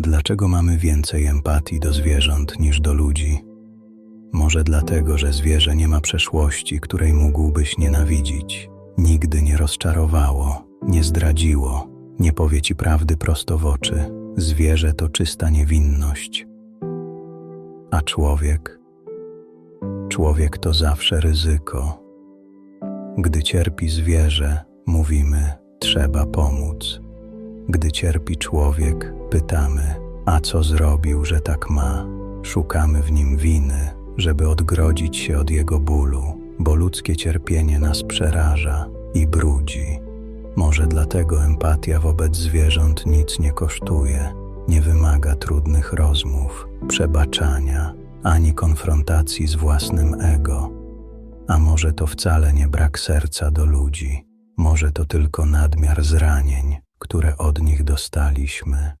Dlaczego mamy więcej empatii do zwierząt niż do ludzi? Może dlatego, że zwierzę nie ma przeszłości, której mógłbyś nienawidzić. Nigdy nie rozczarowało, nie zdradziło, nie powie ci prawdy prosto w oczy. Zwierzę to czysta niewinność. A człowiek? Człowiek to zawsze ryzyko. Gdy cierpi zwierzę, mówimy: trzeba pomóc. Gdy cierpi człowiek, pytamy: a co zrobił, że tak ma? Szukamy w nim winy, żeby odgrodzić się od jego bólu, bo ludzkie cierpienie nas przeraża i brudzi. Może dlatego empatia wobec zwierząt nic nie kosztuje, nie wymaga trudnych rozmów, przebaczania ani konfrontacji z własnym ego. A może to wcale nie brak serca do ludzi, może to tylko nadmiar zranień, które dostaliśmy.